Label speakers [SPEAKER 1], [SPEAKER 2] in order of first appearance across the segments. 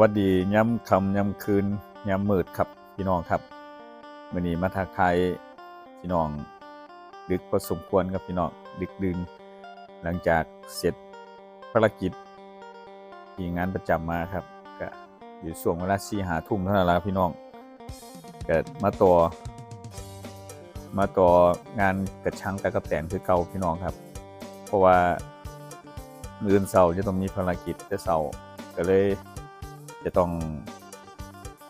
[SPEAKER 1] วัสดีย้ำคำย้ำคืนย้ำมืดครับพี่น้องครับวันนี้มาทักทายพี่น้อง ดึกพอสมควรครับพี่น้องดึกดื่นหลังจากเสร็จภารกิจที่งานประจำมาครับก็อยู่ช่วงเวลาสี่หาทุ่มเท่านั้นแหละพี่น้องเก็มาต่อมาต่องานกระชังตะกะแตนคือเก่าพี่น้องครับ เพราะว่ามื้ออนเสาร์จะต้องมีภารกิจแต่เสาร์ก็เลย จะต้อง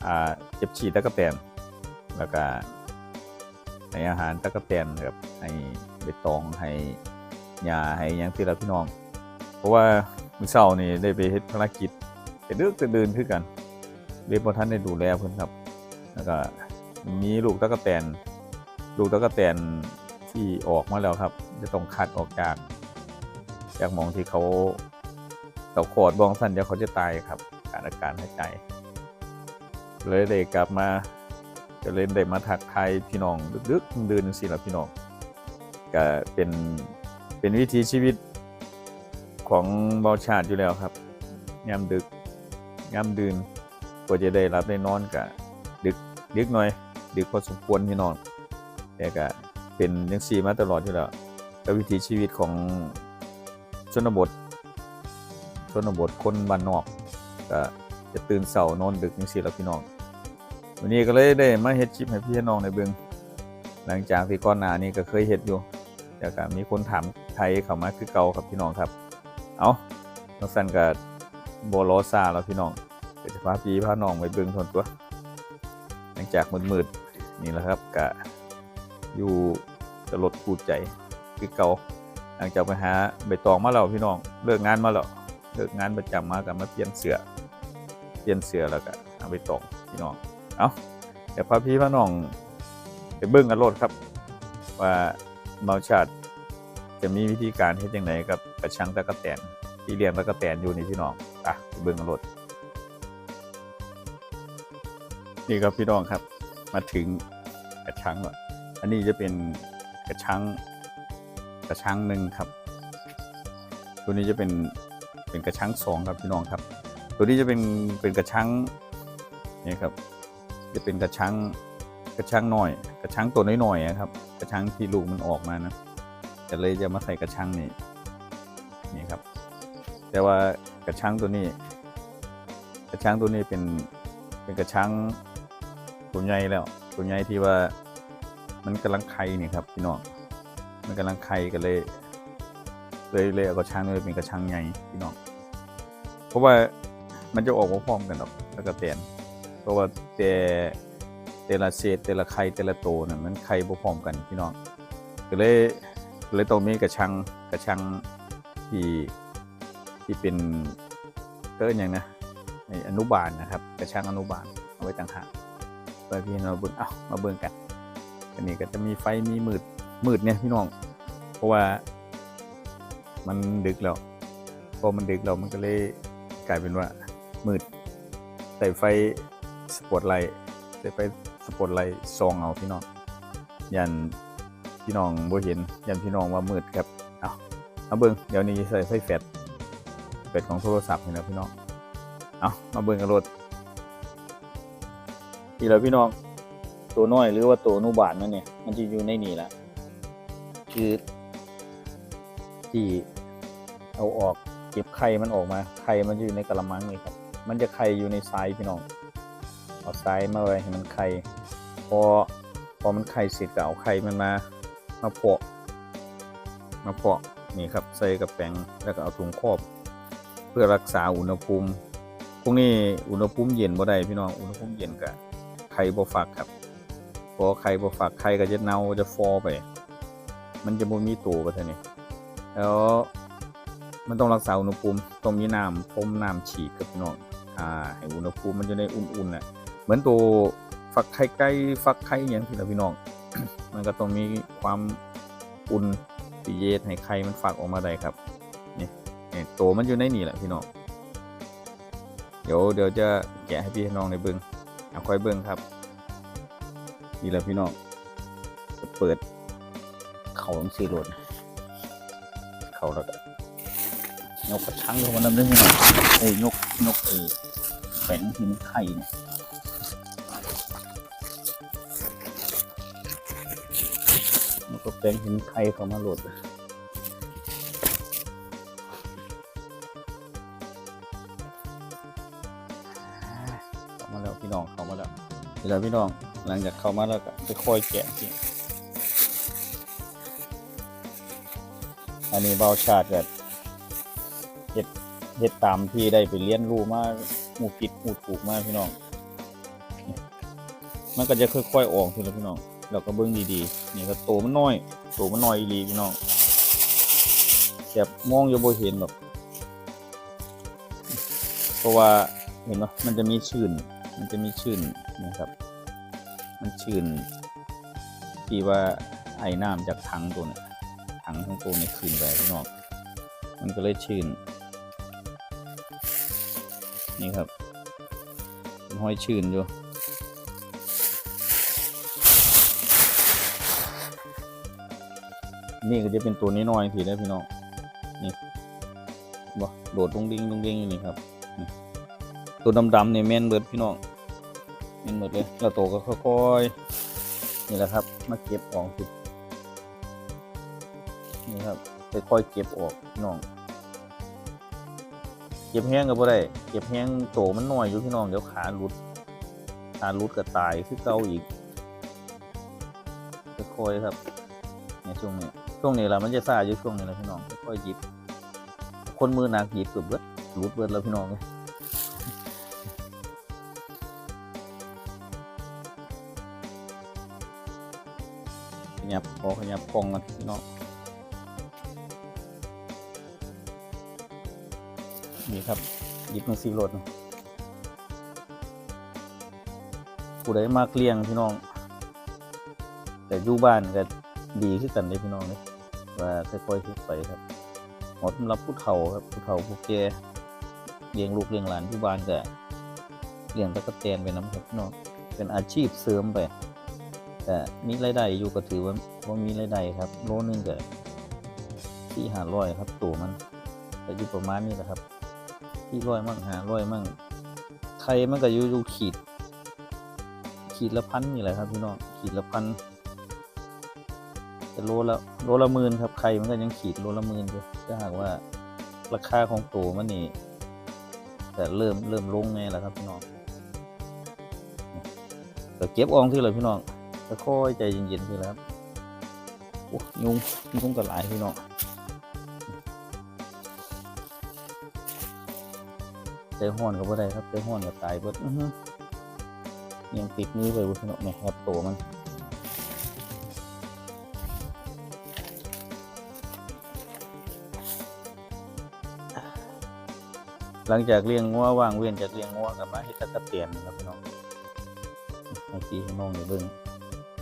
[SPEAKER 1] อเก็บฉีดตะกะแตนแล้วก็ให้อาหารตะกะแตนครับให้ใบตองให้ยาให้ยังที่เราพี่น้อง เพราะว่ามื้อเช้านี่ได้ไปเฮ็ดภารกิจไปดึกเดินคือกันเลยบ่ทันได้ดูแลเพิ่นครับ แล้วก็มีลูกตะกะแตนลูกตะกะแตนที่ออกมาแล้วครับ จะต้องคัดออกจาก จากมองที่เขา เขาขอดบองสั้นเดี๋ยวเขาจะตายครับขาดอากาศหายใจ เลยได้กกลับมาก็เลยได้มาทักทยพี่น้องดึกๆดื่นสิละพี่น้องก็เป็นเป็นวิถีชีวิตของบาชาติอยู่แล้วครับยามดึกยามดื่นกว่าจะได้รับได้นอนก็ดึกดึกหน่อย ดึกพอสมควรพี่น้องแต่ก็เป็นยังซีมาตลอดอยู่แล้วก็วิถีชีวิตของชนบท ชนบทคนบ้านนอกก็จะตื่นเสาร์นอนดึกจังซี่แล้วพี่น้องวันนี้ก็เลยได้มาเฮ็ดคลิปให้พี่น้องในเบิงหลังจากที่ก่อนหน้านี้ก็เคยเฮ็ดอยู่แต่ก็มีคนถามไทยเข้ามาคือเก่าครับพี่น้องครับ เอาน้องสันก็บ่รซาแล้วพี่น้องเดี๋ยวจะพาพี่พาน้องไปเบิ่งทนตัว หลังจากมืดๆนี่แหละครับก็อยู่จะลดกูดใจคือเก่าหลังจากไปหาใบตองมาแล้วพี่น้องเลิกงานมาแล้ว เลิกงานประจำมากับมาเปลี่ยนเสือเปลี่ยนเสือแล้วก็เอาไปตองพี่น้องเอาเดี๋ยวพาพี่พาน้องไปเบิ้งกันโลดครับ ว่าเมาชาติจะมีวิธีการเฮ็ดยังไงกับกระชังตะกะแตนที่เลี้ยงตะกะแตนอยู่นี่พี่น้องอะไปเบิ้งกันโลดนี่ครับพี่น้องครับ มาถึงกระชังแล้วอันนี้จะเป็นกระชังกระชังหนึ่งครับ ตัวนี้จะเป็น เป็นกระชังสองครับพี่น้องครับ ตัวนี้จะเป็นเป็นกระชังนี่ครับ จะเป็นกระชังกระชังหน่อย กระชังตัวน้อยๆอะครับ กระชังที่ลูกมันออกมานะจะเลยจะมาใส่กระชังนี่นี่ครับ แต่ว่ากระชังตัวนี้ กระชังตัวนี้เป็นเป็นกระชังตัวใหญ่แล้วตัวใหญ่ที่ว่ามันกำลังไข่นี่ครับพี่น้องมันกำลังไข่กันเลยเลยเลยเอากระชังเลยเป็นกระชังใหญ่พี่น้อง เพราะว่ามันจะออกมาพร้อมกันหรอกแล้วก็เปลี่ยนเพราะว่าแต่แต่ละเศษแต่ละไข่แต่ละโตเนี่ยมันไข่บ่พร้อมกันพี่น้องก็เลยก็เลยต้องมีกระชังกระชังที่ที่เป็นเกินอย่างนะไอ้อนุบาลนะครับ กระชังอนุบาลเอาไว้ต่างหากเพื่อพี่น้องเบิ่งเอ้ามาเบิ่งกันอันนี้ก็จะมีไฟมีมืดมืดเนี่ยพี่น้อง เพราะว่ามันดึกแล้วพอมันดึกแล้วมันก็เลย กลายเป็นว่ามืดใส่ไฟสปอตไลท์ใส่ไฟสปอตไลท์ซองเอาพี่น้องยันพี่น้องบ่เห็นยันพี่น้องว่ามืดครับเอาเอาเบิ่งเดี๋ยวนี้ใส่ไฟแฟลชแฟลชของโทรศัพท์นี่นะพี่น้องเอามาเบิ่งกันรถนี่แหละพี่น้องตัวน้อยหรือว่าตัวนุบาลนั่นเนี่ยมันจะอยู่ในนี่แหละคือที่เอาออก เก็บไข่มันออกมา ไข่มันจะอยู่ในกระมังนี่ครับ มันจะไข่อยู่ในทรายพี่น้อง เอาทรายมาไว้ให้มันไข่ พอ พอมันไข่เสร็จก็เอาไข่มันมา มาเพาะ มาเพาะนี่ครับใส่กับแป้งแล้วก็เอาถุงครอบ เพื่อรักษาอุณหภูมิ พวกนี้อุณหภูมิเย็นบ่ได้พี่น้อง อุณหภูมิเย็นก็ไข่บ่ฟักครับ พอไข่บ่ฟักไข่ก็จะเน่าจะฟอไป มันจะบ่มีตัวไปท่านี้แล้ว มันต้องรักษาอุณหภูมิต้องมีน้ำพรมน้ำฉีกับพี่น้องอ่าให้อุณหภูมิมันอยู่ในอุ่นๆน่ะเหมือนตัวฟักไข่ไก่ฟักไข่อย่างที่เราพี่น้อง มันก็ต้องมีความอุ่นที่เย็นให้ไข่มันฟักออกมาได้ครับนี่นี่ตัวมันอยู่ในนี่แหละพี่น้องเดี๋ยวเดี๋ยวจะแกะให้พี่น้องในเบิ้งเอาค่อยเบิ้งครับนี่แหละพี่น้องจะเปิดเขาต้องซีโรดเขาแล้วก็ ยกกระชังลงมานำเรื่องหน่อยเอ้ยยกยกเออแป้งหินไข่เนี่ยก็แป้งหินไข่เขามาโหลดเข้ามาแล้วพี่น้องเข้ามาแล้วเวลาพี่น้องหลังจากเข้ามาแล้วก็ค่อยแกะทีอันนี้เบาชาติแบบ เฮ็ดตามที่ได้ไปเรียนรู้มาหมู่ผิดหมู่ถูกมาพี่น้อง มันก็จะค่อยๆออกทีละพี่น้องเราก็เบิ่งดีๆ นี่ก็โตมันน้อย โตมันน้อยอีหลีพี่น้องแบบมองอยู่บ่เห็นหรอกเพราะว่าเห็นปะมันจะมีชื่น มันจะมีชื่นนะครับ มันชื่นที่ว่าไอ้น้ำจากถังตัวเนี่ยถังของตัวเนี่ยคืนไปพี่น้อง มันก็เลยชื่น นี่ครับห้อยชื่นอยู่นี่ก็จะเป็นตัวนี้น้อยๆทีได้พี่น้องนี่บ่โดดลงดิ้งลงดิ้งอยู่นี่ครับตัวดำๆเนี่ยแม่นเบิดพี่น้องเห็นหมดเลยแล้วโตก็ค่อยๆนี่แหละครับ มาเก็บออกสินี่ครับค่อยๆเก็บออกพี่น้อง เก็บแห้งก็บ่ได้ เก็บแห้งโตมันน้อยอยู่พี่น้องเดี๋ยวขาหลุดขาหลุดก็ตายคือเก่าอีกค่อยครับในช่วงนี้ช่วงนี้ละมันจะซาอยู่ช่วงนี้แหละพี่น้องค่อยหยิบ คนมือหนักหยิบเกือบเบิดหลุดเบิดแล้วพี่น้องเลยขยับพอขยับกล้องกันพี่น้อง นี่ครับหยิบมือซีโรดนะผู้ใดมากเลี้ยงพี่น้อง แต่อยู่บ้านก็ดีขึ้นกันเลยพี่น้องเลยว่าค่อยๆคิดไปครับหมาะสำหรับผู้เฒ่าครับผู้เฒ่าผู้แก่เลี้ยงลูกเลี้ยงหลานที่บ้านก็เลี้ยงตะกะแตนไปน้ำครับพี่น้องเป็นอาชีพเสริมไปแต่มีรายได้อยู่ก็ถือว่าว่ามีรายได้ครับโลนึงก็ที่หาร้อยครับตัวมันก็อยู่ประมาณนี้แหละครับ ที่ร้อยมั่งหาร้อยมั่งใครมันก็อยู่อยู่ขีด ขีดละพันนี่แหละครับพี่น้องขีดละพันแต่โลละโลละหมื่นครับใครมันก็ยังขีดโลละหมื่นอยู่ถ้าหากว่าราคาของตัวมันนี่แต่เริ่มเริ่มลงไงล่ะครับพี่น้องก็เก็บอองที่เลยพี่น้องค่อยใจเย็นๆพี่แล้วครับโอ้ยุงยุงกับหลายพี่น้อง ใจห้อนก็บ่ได้ครับใจห้อนก็ตายเบิดยังติดมือไปบุพี่น้องเนี่ยครับโตมันหลังจากเลี้ยงงัวว่างเว้นจากเลี้ยงงัวกับมาเฮ็ดตะกะเตียนนะครับพี่น้องให้พี่ให้น้องได้เบิ่ง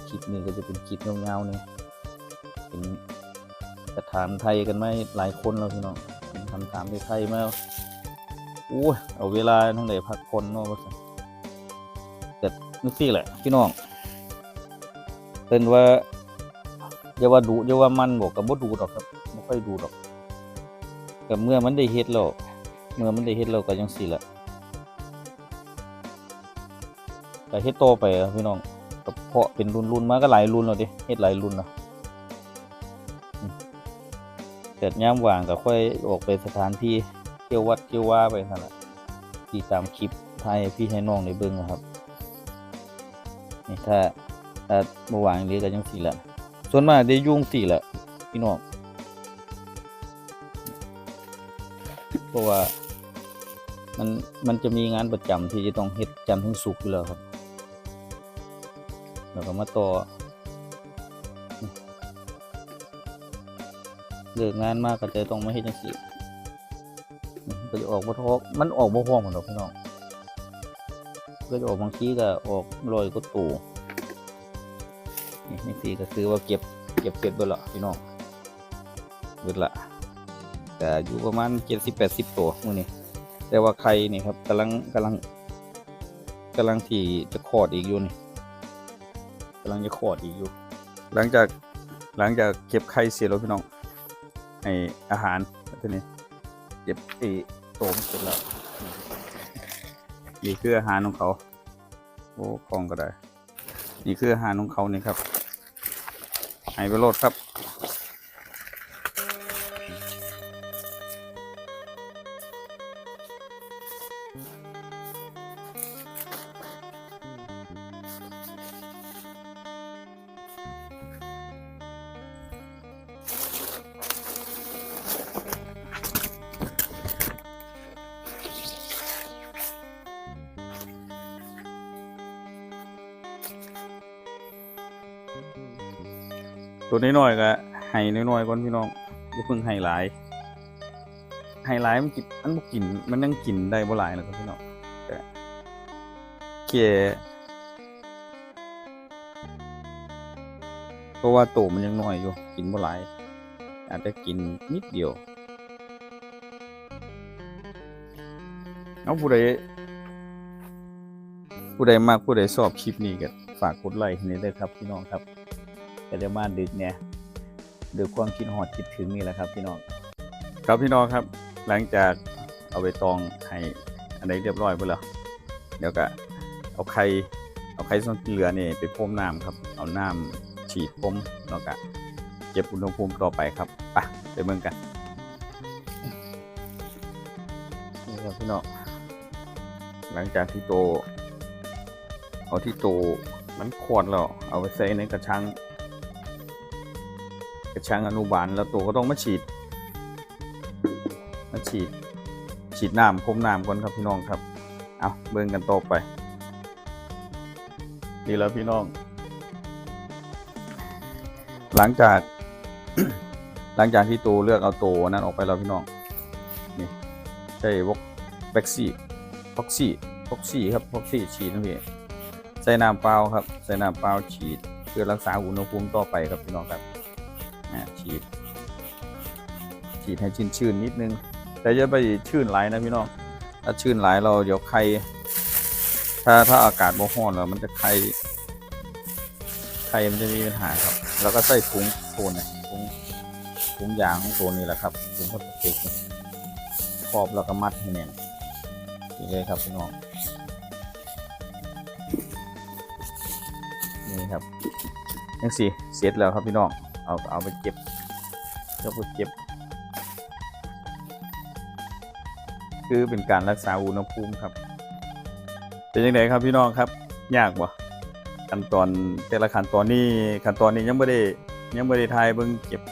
[SPEAKER 1] คลิปนี้ก็จะเป็นคลิปเงาๆเนี่ยเป็นกระถามไทยกันไหมหลายคนแล้วพี่น้องเป็นคำถามไทยมา อู้ยเอาเวลาทั้งไหนพักคนเนาะว่าซั่นแต่นึกสิแหละพี่น้องเป็นว่าอย่าว่าดุอย่าว่ามันบอกกับบ่ดูดอกครับไม่ค่อยดูดอกแต่เมื่อมันได้เฮ็ดแล้วเมื่อมันได้เฮ็ดแล้วก็ยังสิแหละก็เฮ็ดโตไปพี่น้องก็เพาะเป็นรุ่นรุ่นๆมาก็หลายรุ่นแล้วดิเฮ็ดหลายรุ่นแล้วอืมแย่ามว่างก็ค่อยออกไปสถานที่ ที่ยววัดเที่ยวว่าไปนั่นแหละที่ตามคลิปไทยพี่ให้น้องได้เบิ่งนะครับนี่ถ้าถ้าบ่ว่างเลยก็จังซี่ละส่วนมากได้ยุ่งสี่ละพี่น้องเพราะว่ามันมันจะมีงานประจำที่จะต้องเฮ็ดจันทร์ถึงศุกร์อยู่แล้วครับ แล้วก็มาต่อเลิกงานมากก็จะต้องมาเฮ็ดจังซี่ ก็จะออกบ่ทอกมันออกบ่พร้อมกันดอกพี่น้องก็จะออกบางทีก็ออกลอยก็ตู่นี่นี่สิก็คือว่าเก็บเก็บเสร็จเบิดละพี่น้องเบิดละแต่อยู่ประมาณ70-80ตัวมือนี้แต่ว่าไข่นี่ครับกำลังกำลังกำลังที่จะคอดอีกอยู่นี่กำลังจะขอดอีกอยู่ หลังจากหลังจากเก็บไข่เสร็จแล้วพี่น้องไออาหารทีนี้เก็บไอ โตมเสร็จแล้วนี่คืออาหารของเขา โอ้กล้องก็ได้ นี่คืออาหารของเขานี่ครับให้ไปโลดครับ ตัวน้อยๆก็ให้น้อยๆก่อนพี่น้องอย่าเพิ่งให้หลายให้หลายมันกินมันบ่กินมันยังกินได้บ่หลายนะครับพี่น้องแต่แค่เพราะว่าโตมันยังน้อยอยู่กินบ่หลาย อาจจะกินนิดเดียวเอาผู้ใดผู้ใดมากผู้ใดชอบคลิปนี้ก็ฝากกดไลค์ให้หนี่อยเด้ครับพี่น้องครับ ก็จะมาดึกเนี่ยด้วยความคิดหอดคิดถึงนี่แหละครับพี่น้องครับพี่น้องครับ หลังจากเอาไปตองให้อันใดเรียบร้อยไปแล้วเดี๋ยวก็เอาไข่เอาไข่ส้นเหลือนี่ไปพรมน้ำครับ เอาน้ำฉีดพรมแล้วก็เก็บอุณหภูมิต่อไปครับไปไปเบิ่งกันนี่ครับพี่น้องหลังจากที่โต เอาที่โตมันขวดแล้วเอาไปใส่ในกระชัง กระชังอนุบาลแล้วตัวก็ต้องมาฉีด มาฉีด ฉีดน้ำพรมน้ำก่อนครับพี่น้องครับ เอาเบิ่งกันต่อไป นี่แล้วพี่น้อง หลังจาก หลังจากที่ตัวเลือกเอาตัวนั้นออกไปแล้วพี่น้อง นี่ใช่วอกแบ็กซี่ฟ็อกซี่ฟ็อกซี่ครับฟ็อกซี่ฉีดนะพี่ใส่น้ำเปล่าครับ ใส่น้ำเปล่าฉีด เพื่อรักษาอุณหภูมิต่อไปครับพี่น้องครับ อ่าฉีด ฉีดให้ชื้นชื้นๆนิดนึง แต่อย่าไปชื้นหลายนะพี่น้อง ถ้าชื้นหลายเราเดี๋ยวไข่ถ้าถ้าอากาศบ่ร้อนแล้วมันจะไข่ไข่มันจะมีปัญหาครับ แล้วก็ใส่ถุงโซนเนี่ยถุงถุงยางของโซนนี่แหละครับถุงพลาสติกนี่ครอบแล้วก็มัดให้แน่นนี่เลยครับพี่น้องนี่ครับยังสี่เสร็จแล้วครับพี่น้อง เอาเอาไปเก็บเจ้าไปเก็บ คือเป็นการรักษาอุณหภูมิครับ เป็นยังไงครับพี่น้องครับ ยากบ่ขั้นตอนแต่ละขั้นตอนนี้ขั้นตอนนี้ยังไม่ได้ยังไม่ได้ทายเบิ่งเก็บ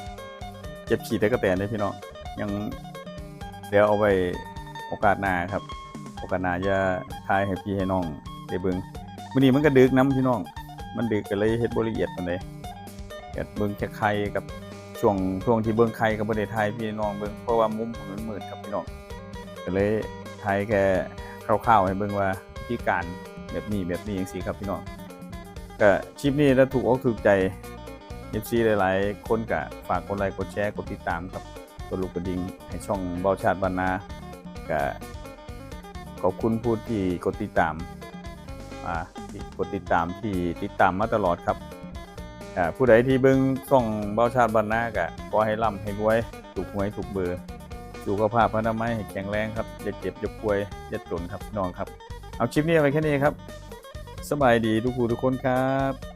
[SPEAKER 1] เก็บขีดตะกะแตนเลยพี่น้องยังเดี๋ยวเอาไว้โอกาสหน้าครับ โอกาสหน้าจะทายให้พี่ให้น้องได้เบิ่งมื้อนี้มันก็ดึกน้ำพี่น้อง มันดึกก็เลยเฮ็ดบ่ละเอียดปานใด กิดเบิ่งแค่ไข่กับช่วงช่วงที่เบิ่งไข่กับบ่ได้ถ่ายพี่น้องเบิ่งเพราะว่ามุมผมมันมืดครับพี่น้องก็เลยถ่ายแค่คร่าวๆให้เบิ่งว่าวิธีการแบบนี้แบบนี้จังซี่ครับพี่น้องก็คลิปนี้ถ้าถูกอกถูกใจ FC หลายๆ คนก็ฝากกดไลค์กดแชร์กดติดตามครับกดลูกกระดิ่งให้ช่องเบาชาติบรรณาก็ขอบคุณผู้ที่กดติดตามอ่ากดติดตามที่ติดตามมาตลอดครับ อ่าผู้ใดที่เบิ้งส่องเบาชาติบรรณากะขอให้ร่ำให้รวยถูกหวยถูกเบอร์สุขภาพพระนามัยให้แข็งแรงครับอย่าเจ็บอย่าป่วยอย่าจนครับน้องครับ เอาคลิปนี้ไปแค่นี้ครับ สบายดีทุกผู้ทุกคนครับ